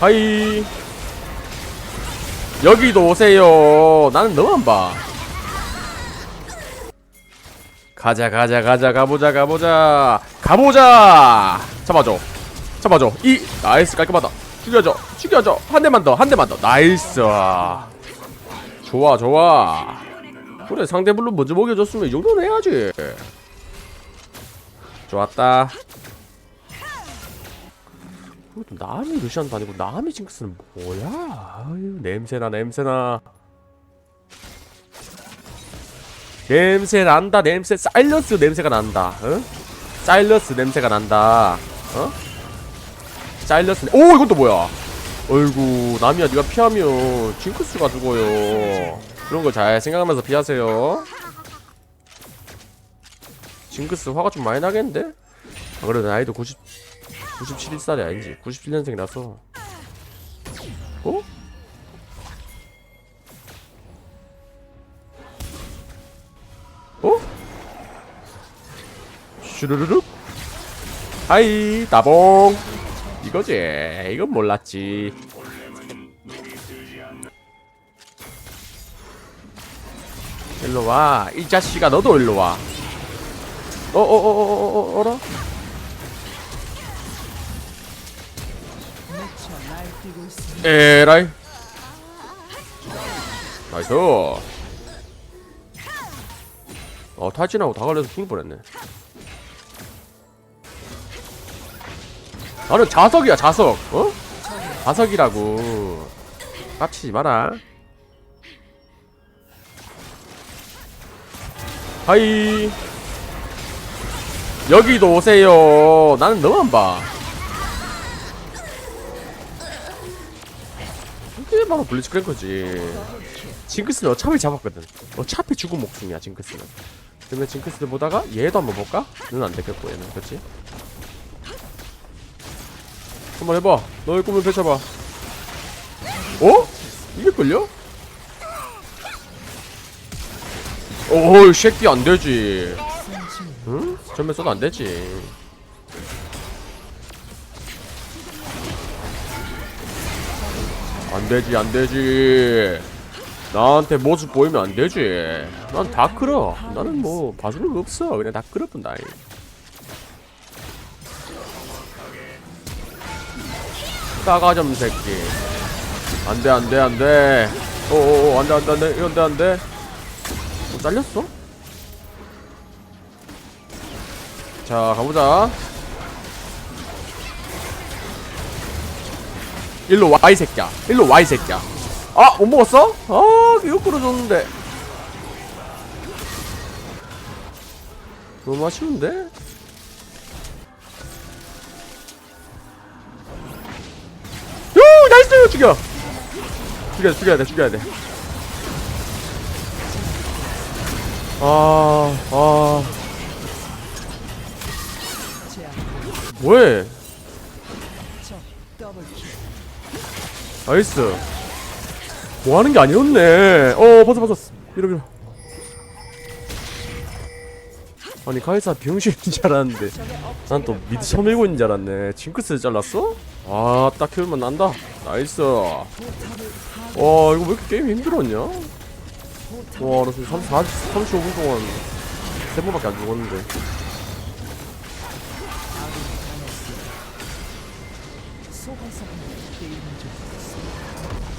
하이. 여기도 오세요. 나는 너만 봐. 가자 가자 가자 가보자 가보자. 가보자. 잡아줘. 잡아줘. 이 나이스 깔끔하다. 죽여줘 죽여줘. 한 대만 더 한 대만 더. 나이스. 좋아 좋아. 그래 상대 블루 먼저 먹여줬으면 이 정도는 해야지. 좋았다 그것도 남이 루시안도 아니고 남이 징크스는 뭐야 아유 냄새나 냄새나 냄새 난다 냄새 사일러스 냄새가 난다 어? 사일러스 냄새가 난다 어? 사일러스 냄- 오 이건 또 뭐야 어이구 남이야 네가 피하면 징크스가 죽어요 그런 거 잘 생각하면서 피하세요 징크스 화가 좀 많이 나겠는데? 아 그래도 나이도 90 97살이 아니지. 97년생이라서. 어? 어? 슈르르륵? 하이 나봉. 이거지. 이건 몰랐지. 일로와. 이 자식아 너도 일로와. 어어어어어어 어라 에라이. 나이스. 어 탈진하고 다 걸려서 죽을 뻔했네. 나는 자석이야 자석. 어? 자석이라고. 깝치지 마라. 하이. 여기도 오세요. 나는 너만 봐 바로 블리츠 크랭커지 징크스는 어차피 잡았거든 어차피 죽은 목숨이야 징크스는 그러면 징크스를 보다가 얘도 한번 볼까? 는 안 되겠고 얘는 그렇지? 한번 해봐 너의 꿈을 펼쳐봐 어? 이게 끌려? 오이 새끼 안 되지 응? 전면 써도 안 되지 안되지 안되지. 나한테 모습 보이면 안되지. 난 다 끌어. 나는 뭐 봐주는 거 없어. 그냥 다 끌어본다. 이. 싸가점 새끼. 안돼 안돼 안돼. 오오오 안돼 안돼 안돼. 이거 안돼 안돼. 어, 잘렸어? 자 가보자 일로 와 이 새끼야 일로 와 이 새끼야 아 못 먹었어? 아 이거 끌어줬는데 너무 아쉬운데? 요 나이스 죽여 죽여 죽여야 돼 죽여야 돼 아, 아. 뭐해? 나이스. 뭐 하는 게 아니었네. 어, 벗어, 벗어. 밀어, 밀어. 아니, 카이사 병신 인 줄 알았는데. 난 또 미드 쳐밀고 있는 줄 알았네. 징크스 잘랐어? 아, 딱 키우면 난다. 나이스. 와, 이거 왜 이렇게 게임 힘들었냐? 와, 나 지금 30, 40, 35분 동안 세 번밖에 안 죽었는데. 소환사분의 게임을 좀 했습니다.